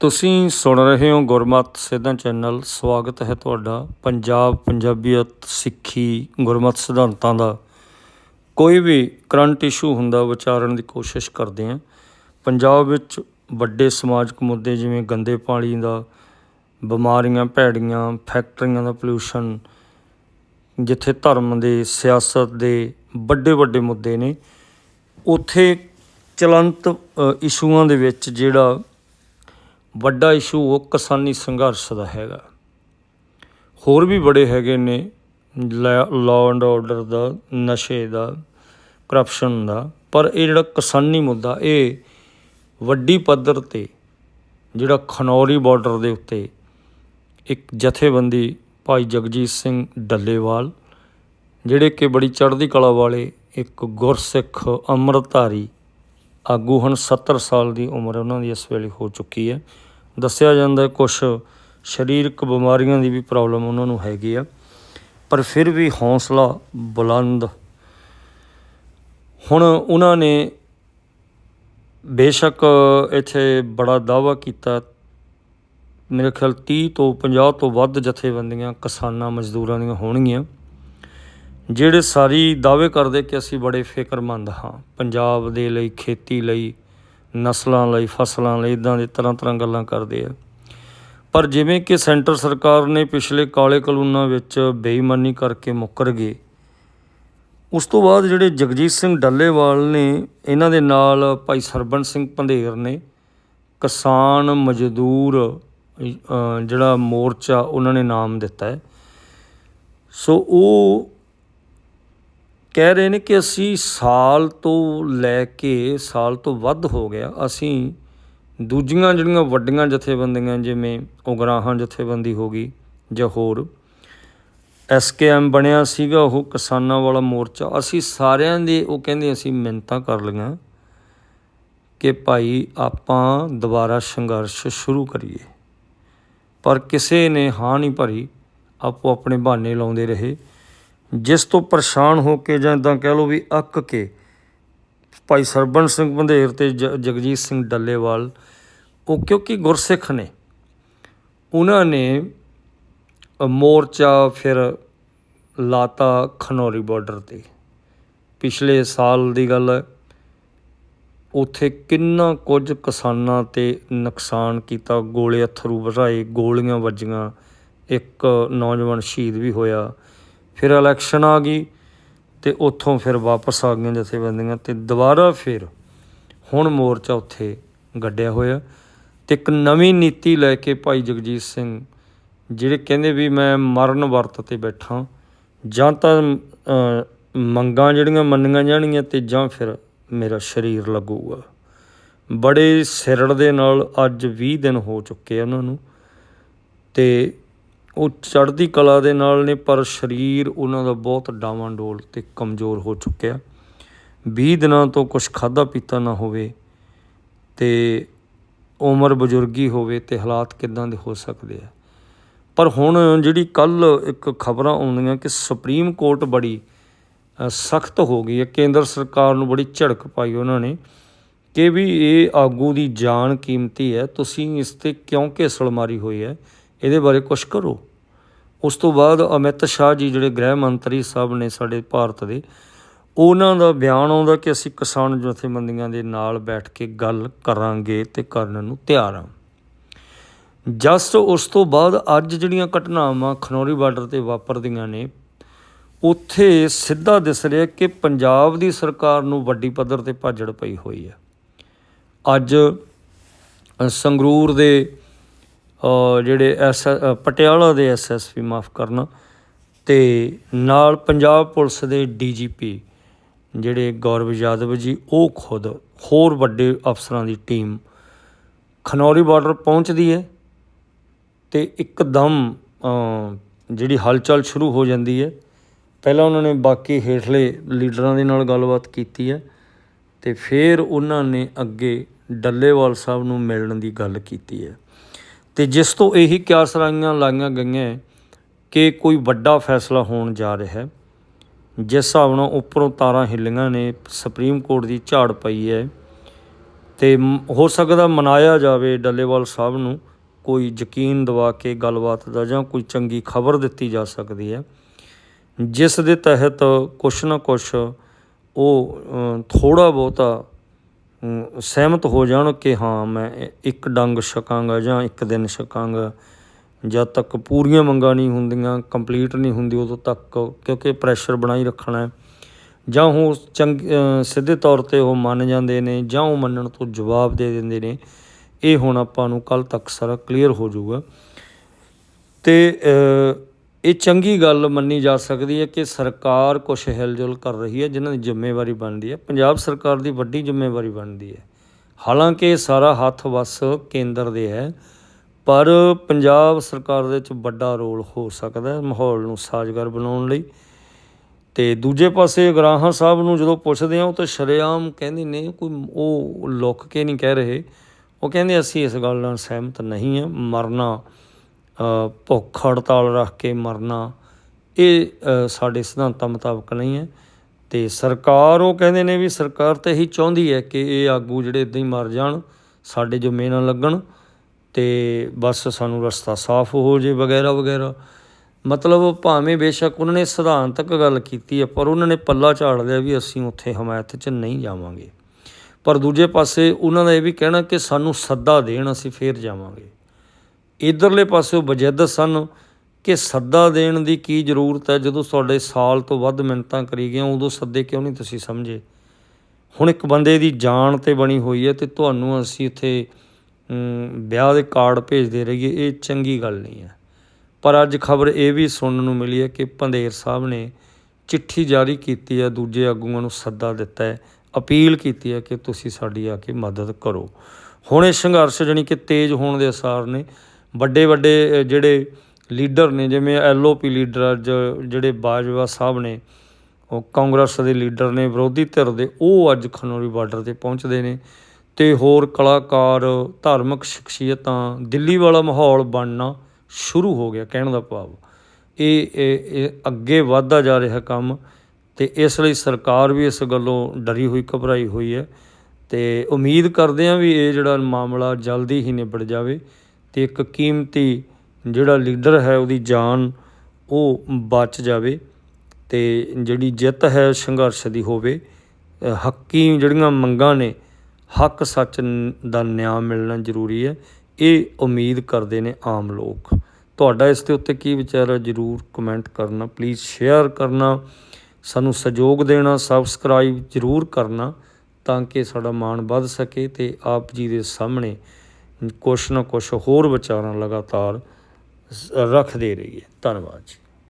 ਤੁਸੀਂ ਸੁਣ ਰਹੇ ਹੋ ਗੁਰਮਤ ਸਿੱਧਾ ਚੈਨਲ। ਸਵਾਗਤ ਹੈ ਤੁਹਾਡਾ ਪੰਜਾਬ ਪੰਜਾਬੀਅਤ ਸਿੱਖੀ ਗੁਰਮਤ ਸਿਧਾਂਤਾਂ ਦਾ। ਕੋਈ ਵੀ ਕਰੰਟ ਇਸ਼ੂ ਹੁੰਦਾ, ਵਿਚਾਰਨ ਦੀ ਕੋਸ਼ਿਸ਼ ਕਰਦੇ ਹਾਂ। ਪੰਜਾਬ ਵਿੱਚ ਵੱਡੇ ਸਮਾਜਿਕ ਮੁੱਦੇ ਜਿਵੇਂ ਗੰਦੇ ਪਾਣੀ ਦਾ, ਬਿਮਾਰੀਆਂ, ਭੈੜੀਆਂ, ਫੈਕਟਰੀਆਂ ਦਾ ਪੋਲੂਸ਼ਨ, ਜਿੱਥੇ ਧਰਮ ਦੇ, ਸਿਆਸਤ ਦੇ ਵੱਡੇ ਵੱਡੇ ਮੁੱਦੇ ਨੇ। ਉੱਥੇ ਚਲੰਤ ਇਸ਼ੂਆਂ ਦੇ ਵਿੱਚ ਜਿਹੜਾ ਵੱਡਾ ਇਸ਼ੂ ਉਹ ਕਿਸਾਨੀ ਸੰਘਰਸ਼ ਦਾ ਹੈਗਾ। ਹੋਰ ਵੀ ਬੜੇ ਹੈਗੇ ਨੇ ਲਾਅ ਐਂਡ ਆਰਡਰ ਦਾ, ਨਸ਼ੇ ਦਾ ਕਰਪਸ਼ਨ ਦਾ, ਪਰ ਇਹ ਜਿਹੜਾ ਕਿਸਾਨੀ ਮੁੱਦਾ, ਇਹ ਵੱਡੀ ਪੱਧਰ ਤੇ ਜਿਹੜਾ ਖਨੌਰੀ ਬਾਰਡਰ ਦੇ ਉੱਤੇ ਇੱਕ ਜਥੇਬੰਦੀ ਭਾਈ ਜਗਜੀਤ ਸਿੰਘ ਡੱਲੇਵਾਲ, ਜਿਹੜੇ ਕਿ ਬੜੀ ਚੜ੍ਹਦੀ ਕਲਾ ਵਾਲੇ ਇੱਕ ਗੁਰਸਿੱਖ ਅੰਮ੍ਰਿਤਧਾਰੀ, ਆਗੂ ਹਨ 70 ਸਾਲ ਦੀ ਉਮਰ ਉਹਨਾਂ ਦੀ ਇਸ ਵੇਲੇ ਹੋ ਚੁੱਕੀ ਹੈ। ਦੱਸਿਆ ਜਾਂਦਾ ਹੈ ਕੁਝ ਸਰੀਰਕ ਬਿਮਾਰੀਆਂ ਦੀ ਵੀ ਪ੍ਰੋਬਲਮ ਉਹਨਾਂ ਨੂੰ ਹੈਗੀ ਆ, ਪਰ ਫਿਰ ਵੀ ਹੌਸਲਾ ਬੁਲੰਦ। ਹੁਣ ਉਹਨਾਂ ਨੇ ਬੇਸ਼ੱਕ ਇੱਥੇ ਬੜਾ ਦਾਅਵਾ ਕੀਤਾ। ਮੇਰੇ ਖਿਆਲ 30 ਤੋਂ 50 ਤੋਂ ਵੱਧ ਜਥੇਬੰਦੀਆਂ, ਕਿਸਾਨਾਂ, ਮਜ਼ਦੂਰਾਂ ਦੀਆਂ ਹੋਣਗੀਆਂ, ਜਿਹੜੇ ਸਾਰੀ ਦਾਅਵੇ ਕਰਦੇ ਕਿ ਅਸੀਂ ਬੜੇ ਫਿਕਰਮੰਦ ਹਾਂ। ਪੰਜਾਬ ਦੇ ਲਈ, ਖੇਤੀ ਲਈ ਨਸਲਾਂ ਲਈ, ਫਸਲਾਂ ਲਈ ਇਦਾਂ ਦੇ ਤਰ੍ਹਾਂ ਤਰ੍ਹਾਂ ਗੱਲਾਂ ਕਰਦੇ ਆ। ਪਰ ਜਿਵੇਂ ਕਿ ਸੈਂਟਰ ਸਰਕਾਰ ਨੇ ਪਿਛਲੇ ਕਾਲੇ ਕਾਨੂੰਨਾਂ ਵਿੱਚ ਬੇਈਮਾਨੀ ਕਰਕੇ ਮੁੱਕਰ ਗਏ, ਉਸ ਤੋਂ ਬਾਅਦ ਜਿਹੜੇ ਜਗਜੀਤ ਸਿੰਘ ਡੱਲੇਵਾਲ ਨੇ, ਇਹਨਾਂ ਦੇ ਨਾਲ ਭਾਈ ਸਰਬਣ ਸਿੰਘ ਪੰਧੇਰ ਨੇ, ਕਿਸਾਨ ਮਜ਼ਦੂਰ ਜਿਹੜਾ ਮੋਰਚਾ ਉਹਨਾਂ ਨੇ ਨਾਮ ਦਿੱਤਾ ਹੈ। ਸੋ ਉਹ ਕਹਿ ਰਹੇ ਨੇ ਕਿ ਅਸੀਂ ਸਾਲ ਤੋਂ ਲੈ ਕੇ ਸਾਲ ਤੋਂ ਵੱਧ ਹੋ ਗਿਆ। ਅਸੀਂ ਦੂਜੀਆਂ ਜਿਹੜੀਆਂ ਵੱਡੀਆਂ ਜਥੇਬੰਦੀਆਂ, ਜਿਵੇਂ ਉਗਰਾਹਾਂ ਜਥੇਬੰਦੀ ਹੋ ਗਈ ਜਾਂ ਹੋਰ ਐਸਕੇਐਮ ਬਣਿਆ ਸੀਗਾ, ਉਹ ਕਿਸਾਨਾਂ ਵਾਲਾ ਮੋਰਚਾ। ਅਸੀਂ ਸਾਰਿਆਂ ਦੇ ਉਹ ਕਹਿੰਦੇ ਅਸੀਂ ਮਿੰਨਤਾਂ ਕਰ ਲਈਆਂ ਕਿ ਭਾਈ ਆਪਾਂ ਦੁਬਾਰਾ ਸੰਘਰਸ਼ ਸ਼ੁਰੂ ਕਰੀਏ। ਪਰ ਕਿਸੇ ਨੇ ਹਾਂ ਨਹੀਂ ਭਰੀ ਆਪੋ ਆਪਣੇ ਬਹਾਨੇ ਲਾਉਂਦੇ ਰਹੇ। ਜਿਸ ਤੋਂ ਪਰੇਸ਼ਾਨ ਹੋ ਕੇ ਜਾਂ ਇਦਾਂ ਕਹਿ ਲਓ ਵੀ ਅੱਕ ਕੇ ਭਾਈ ਸਰਬਣ ਸਿੰਘ ਬੰਧੇਰ ਤੇ ਜ- ਜਗਜੀਤ ਸਿੰਘ ਡੱਲੇਵਾਲ, ਉਹ ਕਿਉਂਕਿ ਗੁਰਸਿੱਖ ਨੇ, ਉਹਨਾਂ ਨੇ ਮੋਰਚਾ ਫਿਰ ਲਾਤਾ ਖਨੌਰੀ ਬਾਰਡਰ ਤੇ। ਪਿਛਲੇ ਸਾਲ ਦੀ ਗੱਲ ਹੈ ਉੱਥੇ ਕਿੰਨਾ ਕੁਝ ਕਿਸਾਨਾਂ ਤੇ ਨੁਕਸਾਨ ਕੀਤਾ, ਗੋਲੇ ਅਥਰੂ ਵਰਾਏ ਗੋਲੀਆਂ ਵੱਜੀਆਂ, ਇੱਕ ਨੌਜਵਾਨ ਸ਼ਹੀਦ ਵੀ ਹੋਇਆ। ਫਿਰ ਇਲੈਕਸ਼ਨ ਆ ਗਈ ਤੇ ਉੱਥੋਂ ਫਿਰ ਵਾਪਸ ਆ ਗਈਆਂ ਜਥੇਬੰਦੀਆਂ ਤੇ ਦੁਬਾਰਾ ਫਿਰ ਹੁਣ ਮੋਰਚਾ ਉੱਥੇ ਗੱਡਿਆ ਹੋਇਆ ਤੇ ਇੱਕ ਨਵੀਂ ਨੀਤੀ ਲੈ ਕੇ ਭਾਈ ਜਗਜੀਤ ਸਿੰਘ ਜਿਹੜੇ ਕਹਿੰਦੇ ਵੀ ਮੈਂ ਮਰਨ ਵਰਤ ਤੇ ਬੈਠਾ, ਜਾਂ ਤਾਂ ਮੰਗਾਂ ਜਿਹੜੀਆਂ ਮੰਨੀਆਂ ਜਾਣਗੀਆਂ ਤੇ ਜਾਂ ਫਿਰ ਮੇਰਾ ਸਰੀਰ ਲੱਗੂਗਾ। ਬੜੇ ਸਿਰੜ ਦੇ ਨਾਲ ਅੱਜ 20 ਦਿਨ ਹੋ ਚੁੱਕੇ ਆ ਉਹਨਾਂ ਨੂੰ ਤੇ ਉਹ ਚੜ੍ਹਦੀ ਕਲਾ ਦੇ ਨਾਲ ਨੇ, ਪਰ ਸਰੀਰ ਉਹਨਾਂ ਦਾ ਬਹੁਤ ਡਾਵਾਂਡੋਲ ਤੇ ਕਮਜ਼ੋਰ ਹੋ ਚੁੱਕਿਆ। 20 ਦਿਨਾਂ ਤੋਂ ਕੁਝ ਖਾਦਾ ਪੀਤਾ ਨਾ ਹੋਵੇ ਤੇ ਉਮਰ ਬਜ਼ੁਰਗੀ ਹੋਵੇ ਤੇ ਹਾਲਾਤ ਕਿਦਾਂ ਦੇ ਹੋ ਸਕਦੇ ਆ। ਪਰ ਹੁਣ ਜਿਹੜੀ ਕੱਲ ਇੱਕ ਖਬਰਾਂ ਆਉਂਦੀਆਂ ਕਿ ਸੁਪਰੀਮ ਕੋਰਟ ਬੜੀ ਸਖਤ ਹੋ ਗਈ ਹੈ, ਕੇਂਦਰ ਸਰਕਾਰ ਨੂੰ ਬੜੀ ਝੜਕ ਪਾਈ ਉਹਨਾਂ ਨੇ ਕਿ ਵੀ ਇਹ ਆਗੂ ਦੀ ਜਾਨ ਕੀਮਤੀ ਹੈ, ਤੁਸੀਂ ਇਸ ਤੇ ਕਿਉਂ ਘੇਸਲ ਮਾਰੀ ਹੋਈ ਹੈ? ਇਹਦੇ ਬਾਰੇ ਕੁਝ ਕਰੋ। ਉਸ ਤੋਂ ਬਾਅਦ ਅਮਿਤ ਸ਼ਾਹ ਜੀ ਜਿਹੜੇ ਗ੍ਰਹਿ ਮੰਤਰੀ ਸਾਹਿਬ ਨੇ ਸਾਡੇ ਭਾਰਤ ਦੇ, ਉਹਨਾਂ ਦਾ ਬਿਆਨ ਆਉਂਦਾ ਕਿ ਅਸੀਂ ਕਿਸਾਨ ਜਥੇਬੰਦੀਆਂ ਦੇ ਨਾਲ ਬੈਠ ਕੇ ਗੱਲ ਕਰਾਂਗੇ ਤੇ ਕਰਨ ਨੂੰ ਤਿਆਰ ਹਾਂ। ਜਸਟ ਉਸ ਤੋਂ ਬਾਅਦ ਅੱਜ ਜਿਹੜੀਆਂ ਘਟਨਾਵਾਂ ਖਨੌਰੀ ਬਾਰਡਰ ਤੇ ਵਾਪਰਦੀਆਂ ਨੇ, ਉੱਥੇ ਸਿੱਧਾ ਦਿਸ ਰਿਹਾ ਕਿ ਪੰਜਾਬ ਦੀ ਸਰਕਾਰ ਨੂੰ ਵੱਡੀ ਪੱਧਰ ਤੇ ਭਾਜੜ ਪਈ ਹੋਈ ਹੈ। ਅੱਜ ਸੰਗਰੂਰ ਦੇ ਜਿਹੜੇ ਐਸ ਅ, ਪਟਿਆਲਾ ਦੇ ਐਸਐਸਪੀ ਮਾਫ ਕਰਨਾ ਤੇ ਨਾਲ ਪੰਜਾਬ ਪੁਲਿਸ ਦੇ ਡੀਜੀਪੀ ਜਿਹੜੇ ਗੌਰਵ ਯਾਦਵ ਜੀ ਉਹ ਖੁਦ ਹੋਰ ਵੱਡੇ ਅਫਸਰਾਂ ਦੀ ਟੀਮ ਖਨੌਰੀ ਬਾਰਡਰ ਪਹੁੰਚਦੀ ਹੈ ਤੇ ਇੱਕਦਮ ਜਿਹੜੀ ਹਲਚਲ ਸ਼ੁਰੂ ਹੋ ਜਾਂਦੀ ਹੈ। ਪਹਿਲਾਂ ਉਹਨਾਂ ਨੇ ਬਾਕੀ ਹੇਠਲੇ ਲੀਡਰਾਂ ਦੇ ਨਾਲ ਗੱਲਬਾਤ ਕੀਤੀ ਹੈ ਤੇ ਫਿਰ ਉਹਨਾਂ ਨੇ ਅੱਗੇ ਡੱਲੇਵਾਲ ਸਾਹਿਬ ਨੂੰ ਮਿਲਣ ਦੀ ਗੱਲ ਕੀਤੀ ਹੈ। ਤੇ ਜਿਸ ਤੋਂ ਇਹੀ ਕਿਆਸਰਾਈਆਂ ਲਾਈਆਂ ਗਈਆਂ ਕਿ ਕੋਈ ਵੱਡਾ ਫੈਸਲਾ ਹੋਣ ਜਾ ਰਿਹਾ ਹੈ। ਜਿਸ ਹਿਸਾਬ ਨਾਲ ਉੱਪਰੋਂ ਤਾਰਾਂ ਹਿੱਲੀਆਂ ਨੇ, ਸੁਪਰੀਮ ਕੋਰਟ ਦੀ ਝਾੜ ਪਈ ਹੈ ਤੇ ਹੋ ਸਕਦਾ ਮਨਾਇਆ ਜਾਵੇ ਡੱਲੇਵਾਲ ਸਾਹਿਬ ਨੂੰ, ਕੋਈ ਯਕੀਨ ਦਿਵਾ ਕੇ ਗੱਲਬਾਤ ਦਾ ਜਾਂ ਕੋਈ ਚੰਗੀ ਖਬਰ ਦਿੱਤੀ ਜਾ ਸਕਦੀ ਹੈ। ਜਿਸ ਦੇ ਤਹਿਤ ਕੁਛ ਨਾ ਕੁਛ ਉਹ ਥੋੜਾ ਬਹੁਤਾ ਸਹਿਮਤ ਹੋ ਜਾਣ ਕਿ ਹਾਂ, ਮੈਂ ਇੱਕ ਡੰਗ ਛਕਾਂਗਾ ਜਾਂ ਇੱਕ ਦਿਨ ਛਕਾਂਗਾ। ਜਦ ਤੱਕ ਪੂਰੀਆਂ ਮੰਗਾਂ ਨਹੀਂ ਹੁੰਦੀਆਂ ਕੰਪਲੀਟ ਨਹੀਂ ਹੁੰਦੀ, ਉਦੋਂ ਤੱਕ ਕਿਉਂਕਿ ਪ੍ਰੈਸ਼ਰ ਬਣਾਈ ਰੱਖਣਾ ਜਾਂ ਉਹ ਚੰਗ ਸਿੱਧੇ ਤੌਰ ਤੇ ਉਹ ਮੰਨ ਜਾਂਦੇ ਨੇ ਜਾਂ ਉਹ ਮੰਨਣ ਤੋਂ ਜਵਾਬ ਦੇ ਦਿੰਦੇ ਨੇ, ਇਹ ਹੁਣ ਆਪਾਂ ਨੂੰ ਕੱਲ ਤੱਕ ਸਾਰਾ ਕਲੀਅਰ ਹੋ ਜਾਊਗਾ। ਤੇ ਇਹ ਚੰਗੀ ਗੱਲ ਮੰਨੀ ਜਾ ਸਕਦੀ ਹੈ ਕਿ ਸਰਕਾਰ ਕੁਛ ਹਿਲਜੁਲ ਕਰ ਰਹੀ ਹੈ, ਜਿਨ੍ਹਾਂ ਦੀ ਜ਼ਿੰਮੇਵਾਰੀ ਬਣਦੀ ਹੈ। ਪੰਜਾਬ ਸਰਕਾਰ ਦੀ ਵੱਡੀ ਜ਼ਿੰਮੇਵਾਰੀ ਬਣਦੀ ਹੈ। ਹਾਲਾਂਕਿ ਇਹ ਸਾਰਾ ਹੱਥ ਵਸ ਕੇਂਦਰ ਦੇ ਹੈ, ਪਰ ਪੰਜਾਬ ਸਰਕਾਰ ਦੇ ਵਿੱਚ ਵੱਡਾ ਰੋਲ ਹੋ ਸਕਦਾ ਹੈ ਮਾਹੌਲ ਨੂੰ ਸਾਜ਼ਗਾਰ ਬਣਾਉਣ ਲਈ। ਤੇ ਦੂਜੇ ਪਾਸੇ ਗਰਾਹਾਂ ਸਾਹਿਬ ਨੂੰ ਜਦੋਂ ਪੁੱਛਦੇ ਆ ਉਹ ਤਾਂ ਸ਼ਰੇਆਮ ਕਹਿੰਦੇ ਨੇ, ਕੋਈ ਉਹ ਲੁੱਕ ਕੇ ਨਹੀਂ ਕਹਿ ਰਹੇ। ਉਹ ਕਹਿੰਦੇ, ਅਸੀਂ ਇਸ ਗੱਲ ਨਾਲ ਸਹਿਮਤ ਨਹੀਂ ਹਾਂ, ਮਰਨਾ ਭੁੱਖ ਹੜਤਾਲ ਰੱਖ ਕੇ ਮਰਨਾ, ਇਹ ਸਾਡੇ ਸਿਧਾਂਤਾਂ ਮੁਤਾਬਕ ਨਹੀਂ ਹੈ। ਤੇ ਸਰਕਾਰ ਉਹ ਕਹਿੰਦੇ ਨੇ ਵੀ ਸਰਕਾਰ ਤਾਂ ਇਹੀ ਚਾਹੁੰਦੀ ਹੈ ਕਿ ਇਹ ਆਗੂ ਜਿਹੜੇ ਇਦਾਂ ਹੀ ਮਰ ਜਾਣ, ਸਾਡੇ ਜੁਮੇ ਨਾ ਲੱਗਣ ਤੇ ਬਸ ਸਾਨੂੰ ਰਸਤਾ ਸਾਫ਼ ਹੋ ਜੇ ਵਗੈਰਾ ਵਗੈਰਾ। ਮਤਲਬ ਭਾਵੇਂ ਬੇਸ਼ੱਕ ਉਹਨਾਂ ਨੇ ਸਿਧਾਂਤਕ ਗੱਲ ਕੀਤੀ ਹੈ, ਪਰ ਉਹਨਾਂ ਨੇ ਪੱਲਾ ਝਾੜ ਲਿਆ ਵੀ ਅਸੀਂ ਉੱਥੇ ਹਮਾਇਤ 'ਚ ਨਹੀਂ ਜਾਵਾਂਗੇ। ਪਰ ਦੂਜੇ ਪਾਸੇ ਉਹਨਾਂ ਦਾ ਇਹ ਵੀ ਕਹਿਣਾ ਕਿ ਸਾਨੂੰ ਸੱਦਾ ਦੇਣ, ਅਸੀਂ ਫੇਰ ਜਾਵਾਂਗੇ। ਇਧਰਲੇ ਪਾਸੇ ਬਜਿੱਦ ਸਨ ਕਿ ਸੱਦਾ ਦੇਣ ਦੀ ਕੀ ਜ਼ਰੂਰਤ ਹੈ। ਜਦੋਂ ਤੁਹਾਡੇ ਸਾਲ ਤੋਂ ਵੱਧ ਮਿੰਨਤਾਂ ਕਰੀ ਗਏ ਉਦੋਂ ਸੱਦੇ ਕਿਉਂ ਨਹੀਂ ਤੁਸੀਂ ਸਮਝੇ? ਹੁਣ ਇੱਕ ਬੰਦੇ ਦੀ ਜਾਨ ਤੇ ਬਣੀ ਹੋਈ ਹੈ ਤੇ ਤੁਹਾਨੂੰ ਅਸੀਂ ਇੱਥੇ ਵਿਆਹ ਦੇ ਕਾਰਡ ਭੇਜਦੇ ਰਹੀਏ, ਇਹ ਚੰਗੀ ਗੱਲ ਨਹੀਂ ਹੈ। ਪਰ ਅੱਜ ਖਬਰ ਇਹ ਵੀ ਸੁਣਨ ਨੂੰ ਮਿਲੀ ਹੈ ਕਿ ਭੰਦੇਰ ਸਾਹਿਬ ਨੇ ਚਿੱਠੀ ਜਾਰੀ ਕੀਤੀ ਹੈ, ਦੂਜੇ ਆਗੂਆਂ ਨੂੰ ਸੱਦਾ ਦਿੱਤਾ ਹੈ, ਅਪੀਲ ਕੀਤੀ ਹੈ ਕਿ ਤੁਸੀਂ ਸਾਡੀ ਆ ਕੇ ਮਦਦ ਕਰੋ। ਹੁਣ ਇਹ ਸੰਘਰਸ਼ ਜਾਣੀ ਕਿ ਤੇਜ਼ ਹੋਣ ਦੇ ਅਸਾਰ ਨੇ। ਵੱਡੇ ਵੱਡੇ ਜਿਹੜੇ ਲੀਡਰ ਨੇ, ਜਿਵੇਂ ਐਲਓਪੀ ਲੀਡਰ ਅੱਜ ਜਿਹੜੇ ਬਾਜਵਾ ਸਾਹਿਬ ਨੇ, ਉਹ ਕਾਂਗਰਸ ਦੇ ਲੀਡਰ ਨੇ, ਵਿਰੋਧੀ ਧਿਰ ਦੇ, ਉਹ ਅੱਜ ਖਨੌਰੀ ਬਾਰਡਰ ਤੇ ਪਹੁੰਚਦੇ ਨੇ। ਤੇ ਹੋਰ ਕਲਾਕਾਰ, ਧਾਰਮਿਕ ਸ਼ਖਸੀਅਤਾਂ ਦਿੱਲੀ ਵਾਲਾ ਮਾਹੌਲ ਬਣਨਾ ਸ਼ੁਰੂ ਹੋ ਗਿਆ, ਕਹਿਣ ਦਾ ਭਾਵ। ਇਹ ਇਹ ਅੱਗੇ ਵਧਦਾ ਜਾ ਰਿਹਾ ਕੰਮ, ਤੇ ਇਸ ਲਈ ਸਰਕਾਰ ਵੀ ਇਸ ਗੱਲੋਂ ਡਰੀ ਹੋਈ, ਘਬਰਾਈ ਹੋਈ ਹੈ। ਤੇ ਉਮੀਦ ਕਰਦੇ ਹਾਂ ਵੀ ਇਹ ਜਿਹੜਾ ਮਾਮਲਾ ਜਲਦੀ ਹੀ ਨਿਬੜ ਜਾਵੇ। ਅਤੇ ਇੱਕ ਕੀਮਤੀ ਜਿਹੜਾ ਲੀਡਰ ਹੈ ਉਹਦੀ ਜਾਨ ਉਹ ਬਚ ਜਾਵੇ ਅਤੇ ਜਿਹੜੀ ਜਿੱਤ ਹੈ ਸੰਘਰਸ਼ ਦੀ ਹੋਵੇ ਹੱਕੀ ਜਿਹੜੀਆਂ ਮੰਗਾਂ ਨੇ, ਹੱਕ ਸੱਚ ਦਾ ਨਿਆਂ ਮਿਲਣਾ ਜ਼ਰੂਰੀ ਹੈ। ਇਹ ਉਮੀਦ ਕਰਦੇ ਨੇ ਆਮ ਲੋਕ। ਤੁਹਾਡਾ ਇਸ ਦੇ ਉੱਤੇ ਕੀ ਵਿਚਾਰ ਹੈ? ਜਰੂਰ ਕਮੈਂਟ ਕਰਨਾ ਪਲੀਜ਼ ਸ਼ੇਅਰ ਕਰਨਾ, ਸਾਨੂੰ ਸਹਿਯੋਗ ਦੇਣਾ ਸਬਸਕ੍ਰਾਈਬ ਜਰੂਰ ਕਰਨਾ ਤਾਂ ਕਿ ਸਾਡਾ ਮਾਣ ਵੱਧ ਸਕੇ ਤੇ ਆਪ ਜੀ ਦੇ ਸਾਹਮਣੇ ਕੁਛ ਨਾ ਕੁਛ ਹੋਰ ਵਿਚਾਰਾਂ ਲਗਾਤਾਰ ਰੱਖਦੇ ਰਹੀਏ। ਧੰਨਵਾਦ ਜੀ।